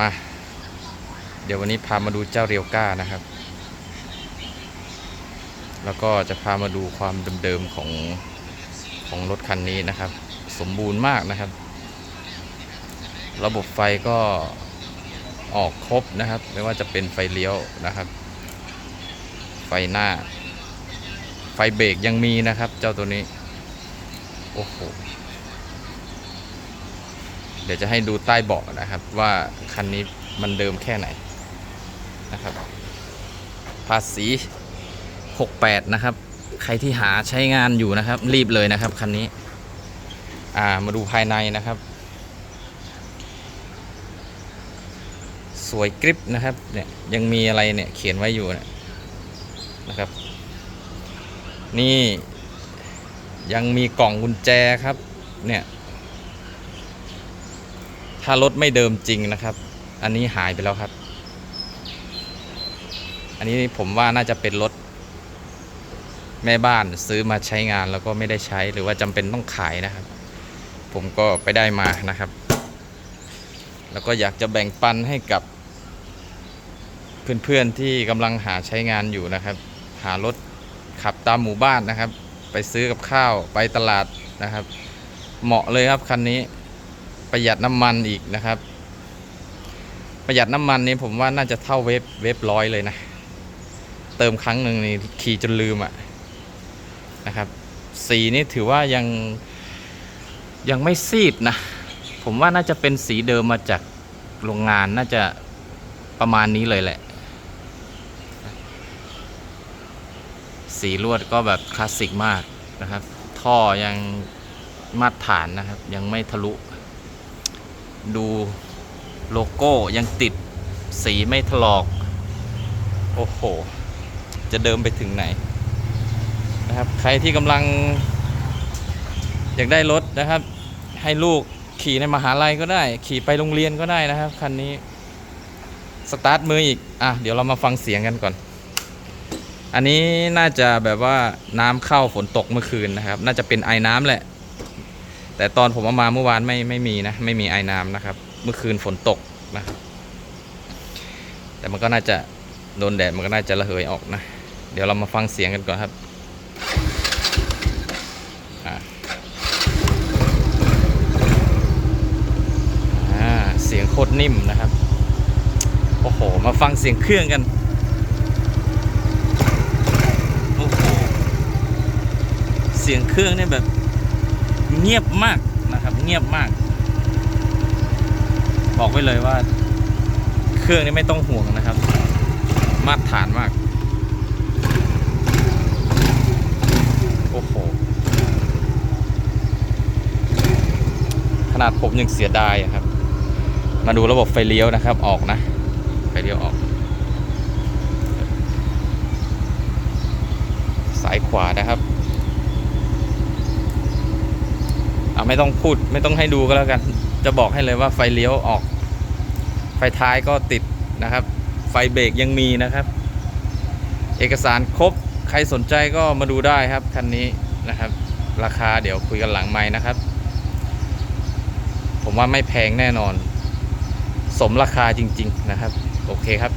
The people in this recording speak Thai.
มา เดี๋ยววันนี้พามาดูเจ้าเรียวก้านะครับ แล้วก็จะพามาดูความเดิมๆของของรถคันนี้นะครับ สมบูรณ์มากนะครับ ระบบไฟก็ออกครบนะครับ ไม่ว่าจะเป็นไฟเลี้ยวนะครับ ไฟหน้า ไฟเบรกยังมีนะครับ เจ้าตัวนี้ โอ้โห เดี๋ยวจะให้ดูใต้เบาะนะครับ ว่าคันนี้มันเดิมแค่ไหนนะครับ ภาษี 68 นะครับ ใครที่หาใช้งานอยู่นะครับ รีบเลยนะครับคันนี้อ่ามาดูภายในนะครับ สวยกริปนะครับเนี่ยยังมีอะไรเนี่ยเขียนไว้อยู่เนยนะครับ นี่ยังมีกล่องกุญแจครับเนี่ย ถ้ารถไม่เดิมจริงนะครับ อันนี้หายไปแล้วครับ อันนี้ผมว่าน่าจะเป็นรถ แม่บ้านซื้อมาใช้งานแล้วก็ไม่ได้ใช้หรือว่าจำเป็นต้องขายนะครับ ผมก็ไปได้มานะครับ แล้วก็อยากจะแบ่งปันให้กับ เพื่อนๆที่กำลังหาใช้งานอยู่นะครับ หารถขับตามหมู่บ้านนะครับ ไปซื้อกับข้าวไปตลาดนะครับ เหมาะเลยครับคันนี้ ประหยัดน้ำมันอีกนะครับ ประหยัดน้ำมันนี่ผมว่าน่าจะเท่าเวฟเวฟร้อยเลยนะ เติมครั้งหนึ่งนี่ขี่จนลืมอะนะครับ สีนี่ถือว่ายังยังไม่ซีดนะ ผมว่าน่าจะเป็นสีเดิมมาจากโรงงานน่าจะประมาณนี้เลยแหละ สีลวดก็แบบคลาสสิกมากนะครับ ท่อยังมาตรฐานนะครับ ยังไม่ทะลุ ดูโลโก้ยังติดสีไม่ถลอก โอ้โห จะเดิมไปถึงไหนนะครับ ใครที่กำลัง อยากได้รถนะครับ ให้ลูกขี่ในมหาลัยก็ได้ ขี่ไปโรงเรียนก็ได้นะครับ คันนี้ สตาร์ทมืออีก อะ เดี๋ยวเรามาฟังเสียงกันก่อน อันนี้น่าจะแบบว่าน้ำเข้าฝนตกเมื่อคืนนะครับ น่าจะเป็นไอ้น้ำแหละ แต่ตอนผมเอามาเมื่อวานไม่ไม่มีนะไม่มีไอ้น้ำนะครับ เมื่อคืนฝนตกนะครับแต่มันก็น่าจะโดนแดดมันก็น่าจะระเหยออกนะ เดี๋ยวเรามาฟังเสียงกันก่อนครับอ่าเสียงโคตรนิ่มนะครับ โอ้โห มาฟังเสียงเครื่องกัน โอ้โห เสียงเครื่องเนี่ยแบบ เงียบมากนะครับ เงียบมาก บอกไว้เลยว่า เครื่องนี้ไม่ต้องห่วงนะครับ มาตรฐานมาก โอ้โห ขนาดผมยังเสียดายครับ มาดูระบบไฟเลี้ยวนะครับ ออกนะ ไฟเลี้ยวออกสายขวานะครับ อะ ไม่ต้องพูดไม่ต้องให้ดูก็แล้วกัน จะบอกให้เลยว่าไฟเลี้ยวออก ไฟท้ายก็ติดนะครับ ไฟเบรกยังมีนะครับ เอกสารครบใครสนใจก็มาดูได้ครับคันนี้นะครับ ราคาเดี๋ยวคุยกันหลังไม้นะครับ ผมว่าไม่แพงแน่นอน สมราคาจริง ๆ นะครับ โอเคครับ